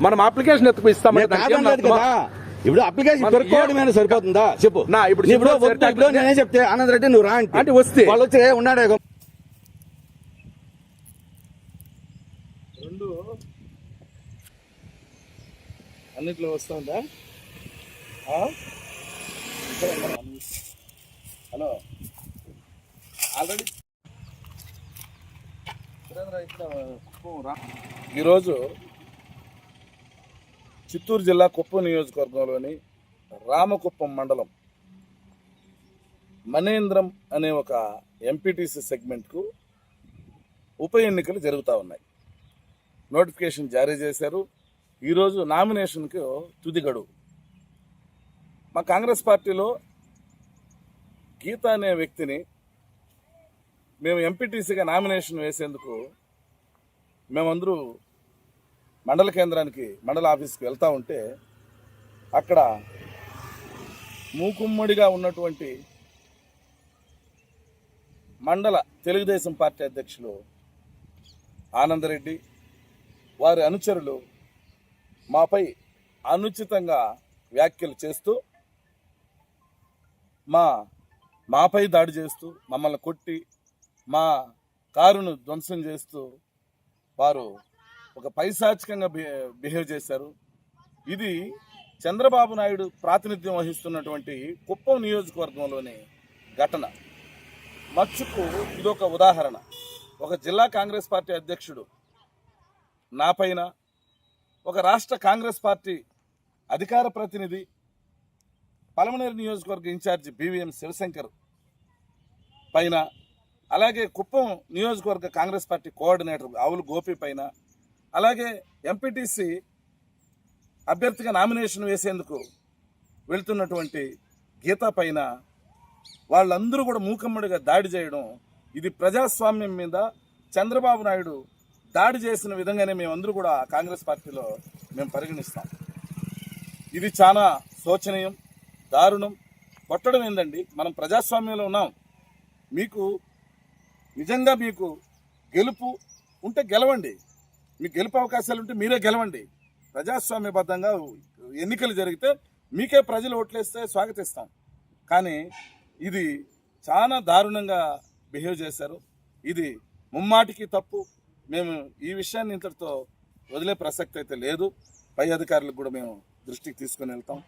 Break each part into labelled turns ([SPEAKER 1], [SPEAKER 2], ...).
[SPEAKER 1] మనం అప్లికేషన్ ఎత్తుకు
[SPEAKER 2] ఇప్పుడు అప్లికేషన్
[SPEAKER 1] మనం
[SPEAKER 2] దొరుకుకోవడమే సరిపోతుందా? చెప్పు.
[SPEAKER 1] నా, ఇప్పుడు
[SPEAKER 2] ఇప్పుడు నేనే చెప్తే ఆనంద్ రెడ్డి నువ్వు రా అంటే.
[SPEAKER 1] అంటే వస్తే.
[SPEAKER 2] వాళ్ళు వచ్చి "ఏ, ఉన్నాడే
[SPEAKER 3] రెండు. అన్నిట్లో వస్తుందా? ఆ? హలో. ఆల్రెడీ ఈరోజు చిత్తూరు జిల్లా కుప్పం నియోజకవర్గంలోని రామకుప్పం మండలం మనేంద్రం అనే ఒక ఎంపీటీసీ సెగ్మెంట్కు ఉప ఎన్నికలు జరుగుతూ ఉన్నాయి. నోటిఫికేషన్ జారీ చేశారు. ఈరోజు నామినేషన్కు తుది గడువు మా కాంగ్రెస్ పార్టీలో గీత అనే వ్యక్తిని మేము ఎంపీటీసీగా నామినేషన్ వేసేందుకు మేమందరూ మండల కేంద్రానికి మండల ఆఫీస్కి వెళ్తూ ఉంటే అక్కడ మూకుమ్మడిగా ఉన్నటువంటి మండల తెలుగుదేశం పార్టీ అధ్యక్షులు ఆనందరెడ్డి వారి అనుచరులు మాపై అనుచితంగా వ్యాఖ్యలు చేస్తూ మా మాపై దాడి చేస్తూ మమ్మల్ని కొట్టి మా కారును ధ్వంసం చేస్తూ వారు ఒక పైశాచికంగా బిహే- బిహేవ్ చేశారు. ఇది చంద్రబాబు నాయుడు ప్రాతినిధ్యం వహిస్తున్నటువంటి కుప్పం నియోజకవర్గంలోని ఘటన. మచ్చుకు ఇదొక ఉదాహరణ. ఒక జిల్లా కాంగ్రెస్ పార్టీ అధ్యక్షుడు నా పైన ఒక రాష్ట్ర కాంగ్రెస్ పార్టీ అధికార ప్రతినిధి పలమనేరు నియోజకవర్గ ఇన్ఛార్జి బీవీఎం శివశంకర్ పైన అలాగే కుప్పం నియోజకవర్గ కాంగ్రెస్ పార్టీ కోఆర్డినేటర్ ఆవులు గోపి పైన అలాగే ఎంపీటీసీ అభ్యర్థిగా నామినేషన్ వేసేందుకు వెళ్తున్నటువంటి గీత పైన వాళ్ళందరూ కూడా మూకమ్మడిగా దాడి చేయడం ఇది ప్రజాస్వామ్యం మీద చంద్రబాబు నాయుడు దాడి చేసిన విధంగానే మేమందరూ కూడా కాంగ్రెస్ పార్టీలో మేము పరిగణిస్తాం. ఇది చాలా శోచనీయం. దారుణం. కొట్టడం ఏంటండి మనం ప్రజాస్వామ్యంలో ఉన్నాం. మీకు నిజంగా మీకు గెలుపు ఉంటే గెలవండి. మీకు గెలుపు అవకాశాలు ఉంటే మీరే గెలవండి. ప్రజాస్వామ్యబద్ధంగా ఎన్నికలు జరిగితే మీకే ప్రజలు ఓట్లేస్తే స్వాగతిస్తాం. కానీ ఇది చాలా దారుణంగా బిహేవ్ చేశారు. ఇది ముమ్మాటికి తప్పు. మేము ఈ విషయాన్ని ఇంతటితో వదిలే ప్రసక్తి అయితే లేదు. పై అధికారులకు కూడా మేము దృష్టికి తీసుకొని వెళ్తాం.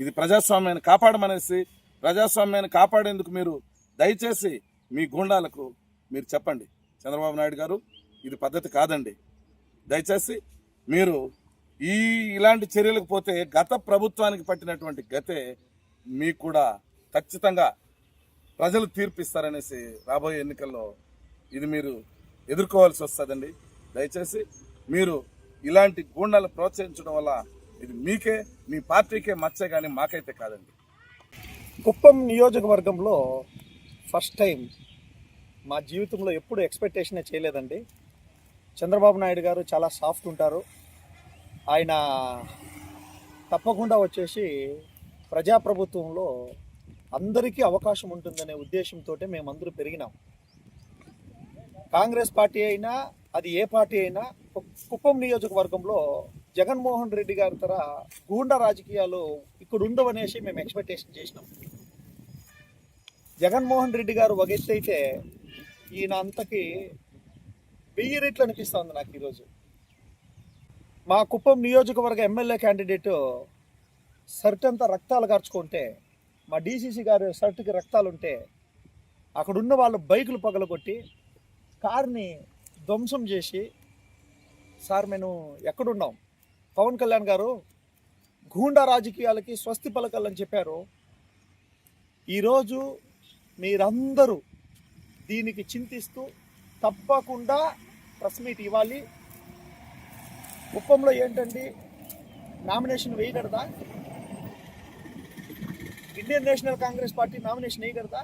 [SPEAKER 3] ఇది ప్రజాస్వామ్యాన్ని కాపాడమనేసి ప్రజాస్వామ్యాన్ని కాపాడేందుకు మీరు దయచేసి మీ గూండాలకు మీరు చెప్పండి. చంద్రబాబు నాయుడు గారు ఇది పద్ధతి కాదండి. దయచేసి మీరు ఈ ఇలాంటి చర్యలకు పోతే గత ప్రభుత్వానికి పట్టినటువంటి గతే మీకు కూడా ఖచ్చితంగా ప్రజలు తీర్పిస్తారనేసి రాబోయే ఎన్నికల్లో ఇది మీరు ఎదుర్కోవాల్సి వస్తుందండి. దయచేసి మీరు ఇలాంటి గూండాలు ప్రోత్సహించడం వల్ల ఇది మీకే మీ పార్టీకే మచ్చే కానీ మాకైతే కాదండి.
[SPEAKER 4] కుప్పం నియోజకవర్గంలో ఫస్ట్ టైం మా జీవితంలో ఎప్పుడు ఎక్స్పెక్టేషనే చేయలేదండి. చంద్రబాబు నాయుడు గారు చాలా సాఫ్ట్ ఉంటారు. ఆయన తప్పకుండా వచ్చేసి ప్రజాప్రభుత్వంలో అందరికీ అవకాశం ఉంటుందనే ఉద్దేశంతో మేమందరూ పెరిగినాం. కాంగ్రెస్ పార్టీ అయినా అది ఏ పార్టీ అయినా కుప్పం నియోజకవర్గంలో జగన్మోహన్ రెడ్డి గారి తర గూండా రాజకీయాలు ఇక్కడ ఉండవనేసి మేము ఎక్స్పెక్టేషన్ చేసినాం. జగన్మోహన్ రెడ్డి గారు వగెత్తైతే ఈయన అంతకి వెయ్యి రెట్లు అనిపిస్తుంది నాకు ఈరోజు. మా కుప్పం నియోజకవర్గ ఎమ్మెల్యే క్యాండిడేట్ షర్ట్ అంతా రక్తాలు కార్చుకుంటే మా డీసీసీ గారు షర్ట్కి రక్తాలు ఉంటే అక్కడున్న వాళ్ళు బైకులు పగలగొట్టి కార్ని ధ్వంసం చేసి సార్ మేము ఎక్కడున్నాం? పవన్ కళ్యాణ్ గారు గూండా రాజకీయాలకి స్వస్తి పలకాలని చెప్పారు. ఈరోజు మీరందరూ దీనికి చింతిస్తూ తప్పకుండా ప్రెస్ మీట్ ఇవ్వాలి. కుప్పంలో ఏంటండి? Nomination వేయగలదా? Indian National Congress party nomination వేయగలదా?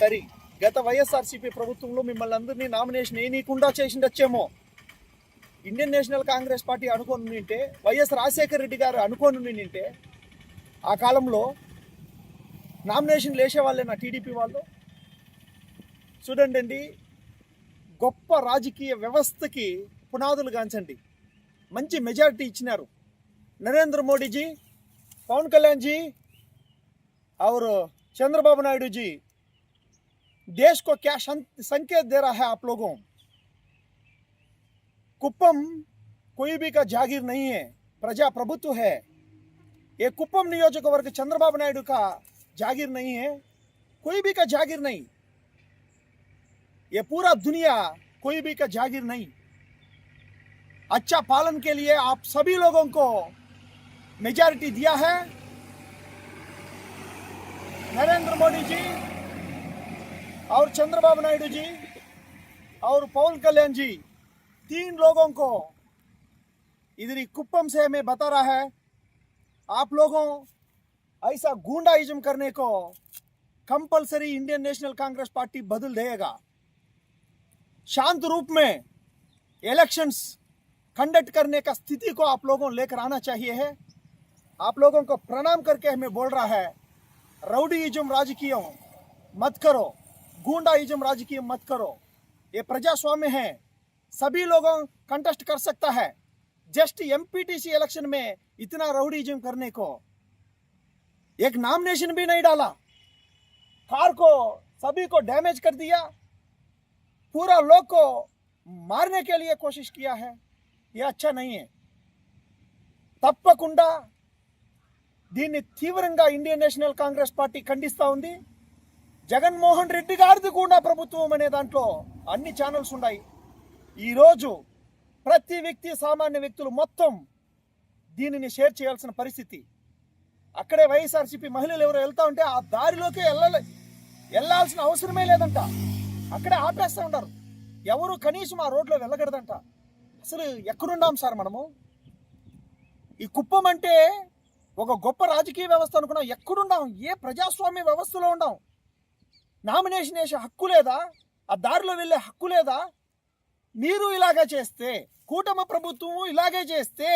[SPEAKER 4] సరే గత వైఎస్ఆర్సీపీ ప్రభుత్వంలో మిమ్మల్ని అందరినీ నామినేషన్ వేయనీయకుండా చేసిండొచ్చేమో. ఇండియన్ నేషనల్ కాంగ్రెస్ పార్టీ అనుకొని నింటే వైఎస్ రాజశేఖర రెడ్డి గారు అనుకొని నింటే ఆ కాలంలో నామినేషన్ వేసే వాళ్ళే నా టీడీపీ వాళ్ళు చూడండి అండి గొప్ప రాజకీయ వ్యవస్థకి పునాదులు గాంచండి మంచి మెజారిటీ ఇచ్చినారు నరేంద్ర మోడీ जी पवन कल्याण जी और चंद्रबाबू नायडू जी देश को क्या शन- संकेत दे रहा है आप लोगों कुप्पम कोई भी का जागीर नहीं है, प्रजा प्रभुत्व है। ये कुप्पम नियोजकवर्ग चंद्रबाबू नायडू का जागीर नहीं है, कोई भी का जागीर नहीं। ये पूरा दुनिया कोई भी का जागीर नहीं। अच्छा पालन के लिए आप सभी लोगों को मेजॉरिटी दिया है। नरेंद्र मोदी जी और चंद्रबाबू नायडू जी और पवन कल्याण जी तीन लोगों को इधर कुप्पम से हमें बता रहा है, आप लोगों ऐसा गुंडाइज्म करने को compulsory Indian National Congress party बदल देगा। शांत रूप में इलेक्शंस कंडक्ट करने का स्थिति को आप लोगों लेकर आना चाहिए है। आप लोगों को प्रणाम करके हमें बोल रहा है रउडीइज्म राजकीय, मत करो गुंडाइज्म राजकीय मत करो। ये प्रजास्वाम्य है सभी लोगों कंटेस्ट कर सकता है जस्ट एमपीटीसी इलेक्शन में इतना राउडीइज्म करने को एक नामिनेशन भी नहीं डाला कार को सभी को डैमेज कर दिया पूरा लोग को मारने के लिए कोशिश किया है ये अच्छा नहीं है తప్పకుండా దీన్ని తీవ్రంగా ఇండియన్ నేషనల్ కాంగ్రెస్ పార్టీ ఖండిస్తూ ఉంది జగన్మోహన్ రెడ్డి గారిది కూడా ప్రభుత్వం అనే దాంట్లో అన్ని ఛానల్స్ ఉన్నాయి ఈరోజు ప్రతి వ్యక్తి సామాన్య వ్యక్తులు మొత్తం దీనిని షేర్ చేయాల్సిన పరిస్థితి. అక్కడే వైఎస్ఆర్సీపీ మహిళలు ఎవరు వెళ్తా ఉంటే ఆ దారిలోకి వెళ్ళలే వెళ్ళాల్సిన అవసరమే లేదంట. అక్కడే ఆపేస్తూ ఉంటారు. ఎవరు కనీసం ఆ రోడ్లో వెళ్ళకూడదంట. అసలు ఎక్కడున్నాం సార్ మనము? ఈ కుప్పం అంటే ఒక గొప్ప రాజకీయ వ్యవస్థ అనుకున్నాం. ఎక్కడున్నాం? ఏ ప్రజాస్వామ్య వ్యవస్థలో ఉన్నాం? నామినేషన్ వేసే హక్కు లేదా? ఆ దారిలో వెళ్ళే హక్కు లేదా? మీరు ఇలాగే చేస్తే కూటమి ప్రభుత్వం ఇలాగే చేస్తే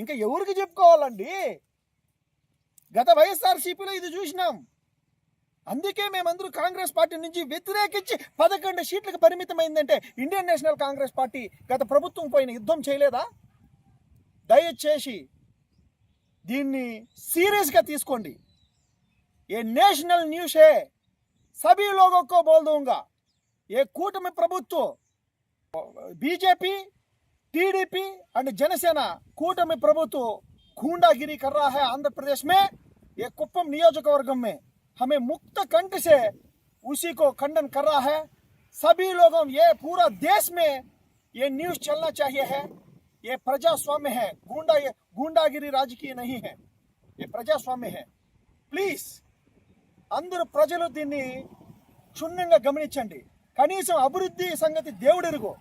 [SPEAKER 4] ఇంకా ఎవరికి చెప్పుకోవాలండి? గత వైఎస్ఆర్సీపీలో ఇది చూసినాం. అందుకే మేమందరూ కాంగ్రెస్ పార్టీ నుంచి వ్యతిరేకించి పదకొండు సీట్లకు పరిమితమైందంటే ఇండియన్ నేషనల్ కాంగ్రెస్ పార్టీ గత ప్రభుత్వం పైన యుద్ధం చేయలేదా? దయచేసి దీన్ని సీరియస్గా తీసుకోండి. ఏ నేషనల్ న్యూసే సభ్యులోగొక్కో బోల్దూంగా ఏ కూటమి ప్రభుత్వం बीजेपी, टीडीपी एंड जनसेना कूटमी ప్రభుత్వ गुंडागिरी कर रहा है आंध्र प्रदेश में। ये कुप्पम नियोजकवर्ग में हमें मुक्त कंठ से उसी को खंडन कर रहा है। सभी लोगों, ये पूरा देश में ये न्यूज़ चलना चाहिए है। ये प्रजास्वाम्य है। गुंडा गुंडागिरी राजकीय नहीं है। ये ప్రజాస్వామ్య है। प्लीज़, अंदर प्रजल दी క్షుణ్ణంగా गमी కనీసం అభివృద్ధి సంగతి దేవుడెరుగు.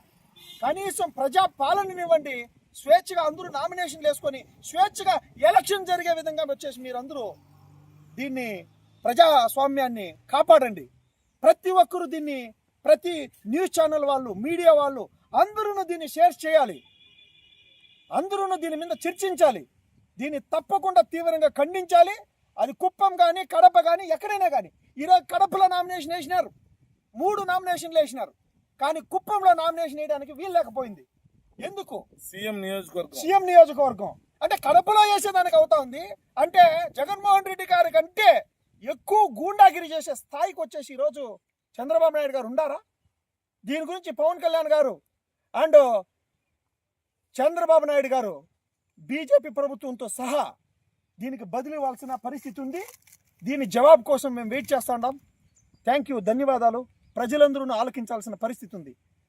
[SPEAKER 4] కనీసం ప్రజా పాలననివ్వండి. స్వేచ్ఛగా అందరూ నామినేషన్లు వేసుకొని స్వేచ్ఛగా ఎలక్షన్ జరిగే విధంగా వచ్చేసి మీరందరూ దీన్ని ప్రజాస్వామ్యాన్ని కాపాడండి. ప్రతి ఒక్కరూ దీన్ని ప్రతి న్యూస్ ఛానల్ వాళ్ళు మీడియా వాళ్ళు అందరూ దీన్ని షేర్ చేయాలి. అందరూ దీని మీద చర్చించాలి. దీన్ని తప్పకుండా తీవ్రంగా ఖండించాలి. అది కుప్పం కానీ కడప కానీ ఎక్కడైనా కానీ ఈరోజు కడపలో నామినేషన్ వేసినారు. మూడు నామినేషన్లు వేసినారు. కానీ కుప్పంలో నామినేషన్ వేయడానికి వీల్లేకపోయింది ఎందుకు?
[SPEAKER 3] సీఎం నియోజకవర్గం.
[SPEAKER 4] సీఎం నియోజకవర్గం. అంటే కడపలో వేసేదానికి అవుతా ఉంది. అంటే జగన్మోహన్ రెడ్డి గారి కంటే ఎక్కువ గూండాగిరి చేసే స్థాయికి వచ్చేసి ఈరోజు చంద్రబాబు నాయుడు గారు ఉండారా? దీని గురించి పవన్ కళ్యాణ్ గారు అండ్ చంద్రబాబు నాయుడు గారు బీజేపీ ప్రభుత్వంతో సహా దీనికి బదిలీ ఇవ్వాల్సిన పరిస్థితి ఉంది. దీని జవాబు కోసం మేము వెయిట్ చేస్తాం థ్యాంక్ యూ. ధన్యవాదాలు. ప్రజలందరూ ఆలకించాల్సిన పరిస్థితి ఉంది.